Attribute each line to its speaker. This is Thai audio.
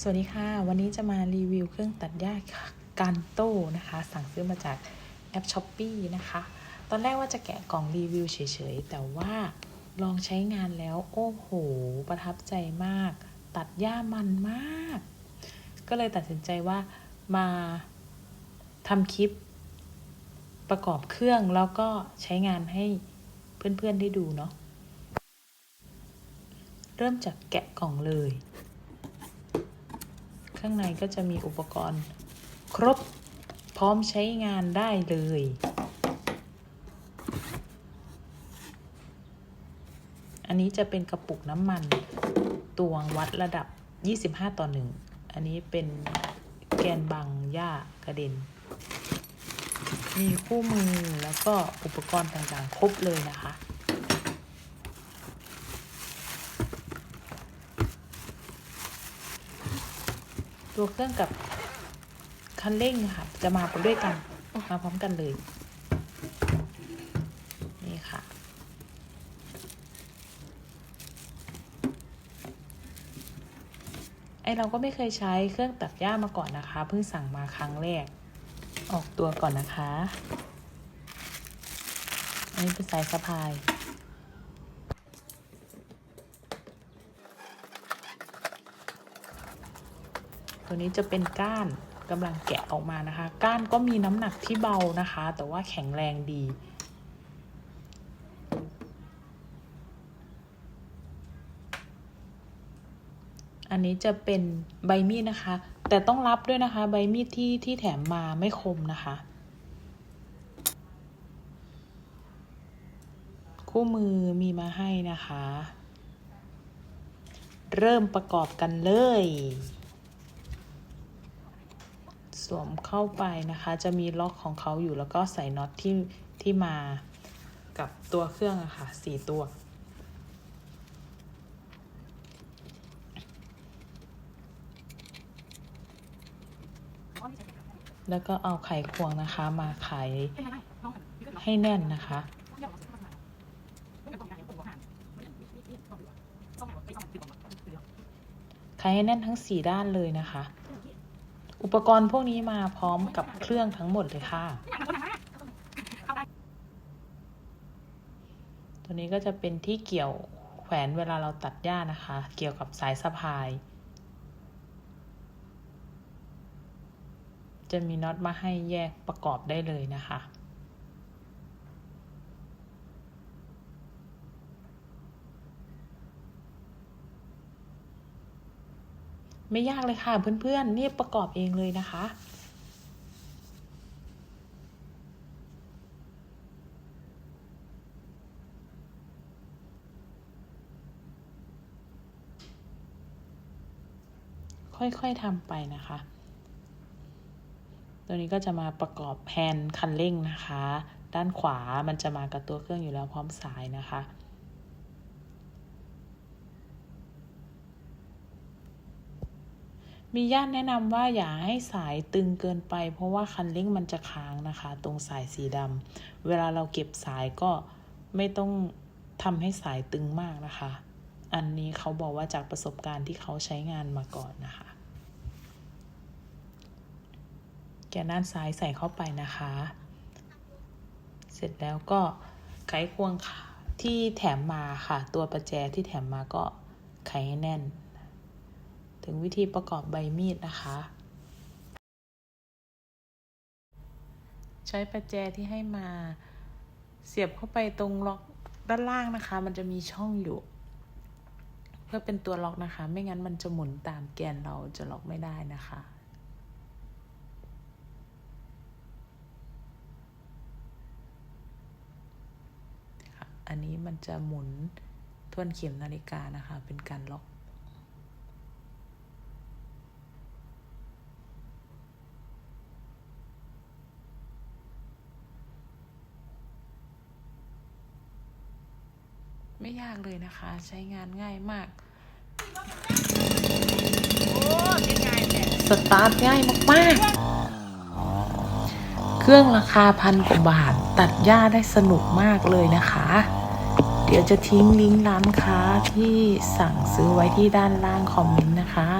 Speaker 1: สวัสดีค่ะ วันนี้จะมารีวิวเครื่องตัดหญ้าการโต้นะคะ สั่งซื้อมาจากแอปช้อปปีนะคะ ตอนแรกว่าจะแกะกล่องรีวิวเฉยๆ แต่ว่าลองใช้งานแล้ว โอ้โห ประทับใจมาก ตัดหญ้ามันมาก ก็เลยตัดสินใจว่ามาทำคลิปประกอบเครื่องแล้วก็ใช้งานให้เพื่อนๆได้ดูเนาะเริ่มจากแกะกล่องเลย ข้างในก็จะมีอุปกรณ์ครบพร้อมใช้งานได้เลย อันนี้จะเป็นกระปุกน้ำมันตวงวัดระดับ 25 ต่อ 1 อันนี้เป็นแกนบังหญ้ากระเด็น มีคู่มือแล้วก็อุปกรณ์ต่างๆ ครบเลยนะคะ ตัวเครื่องกับคันเร่งค่ะ จะมาด้วยกัน มาพร้อมกันเลย นี่ค่ะ ไอเราก็ไม่เคยใช้เครื่องตัดหญ้ามาก่อนนะคะ เพิ่งสั่งมาครั้งแรก ออกตัวก่อนนะคะ อันนี้เป็นสายสะพาย ตัวนี้จะเป็นก้านกำลังแกะออกมานะคะ ก้านก็มีน้ำหนักที่เบานะคะ แต่ว่าแข็งแรงดี อันนี้จะเป็นใบมีดนะคะ แต่ต้องรับด้วยนะคะ ใบมีดที่ที่แถมมาไม่คมนะคะ คู่มือมีมาให้นะคะ เริ่มประกอบกันเลย สวมเข้าไปนะคะ จะมีล็อกของเขาอยู่แล้วก็ใส่น็อตที่ที่มากับตัวเครื่องอะค่ะสี่ตัว แล้วก็เอาไขควงนะคะมาไขให้แน่นนะคะไขให้แน่นทั้งสี่ด้านเลยนะคะ อุปกรณ์พวกนี้มาพร้อมกับเครื่องทั้งหมดเลยค่ะ ตัวนี้ก็จะเป็นที่เกี่ยวแขวนเวลาเราตัดหญ้านะคะ เกี่ยวกับสายสะพาย จะมีน็อตมาให้แยกประกอบได้เลยนะคะ ไม่ยากเลยค่ะเพื่อนๆนี่ประกอบเองเลยนะคะ ค่อยๆทำไปนะคะ ตัวนี้ก็จะมาประกอบแฮนด์คันเร่งนะคะ ด้านขวามันจะมากับตัวเครื่องอยู่แล้วพร้อมสายนะคะ มีญาติแนะนำว่าอย่าให้สายตึงเกินไป เพราะว่าคันเร่งมันจะค้างนะคะ ตรงสายสีดำเวลาเราเก็บสายก็ไม่ต้องทำให้สายตึงมากนะคะ อันนี้เขาบอกว่าจากประสบการณ์ที่เขาใช้งานมาก่อนนะคะ แกนด้านซ้ายใส่เข้าไปนะคะ เสร็จแล้วก็ไขควงที่แถมมาค่ะ ตัวประแจที่แถมมาก็ไขให้แน่น ถึงวิธีประกอบใบมีดนะคะ ใช้ประแจที่ให้มาเสียบเข้าไปตรงล็อกด้านล่างนะคะ มันจะมีช่องอยู่ เพื่อเป็นตัวล็อกนะคะ ไม่งั้นมันจะหมุนตามแกนเราจะล็อกไม่ได้นะคะอันนี้มันจะหมุนทวนเข็มนาฬิกานะคะ เป็นการล็อก ไม่ยากเลยนะคะ ใช้งานง่ายมาก สตาร์ทง่ายมากๆ เครื่องราคาพันกว่าบาท ตัดหญ้าได้สนุกมากเลยนะคะ เดี๋ยวจะทิ้งลิงก์ร้านค้าที่สั่งซื้อไว้ที่ด้านล่างคอมเมนต์นะคะ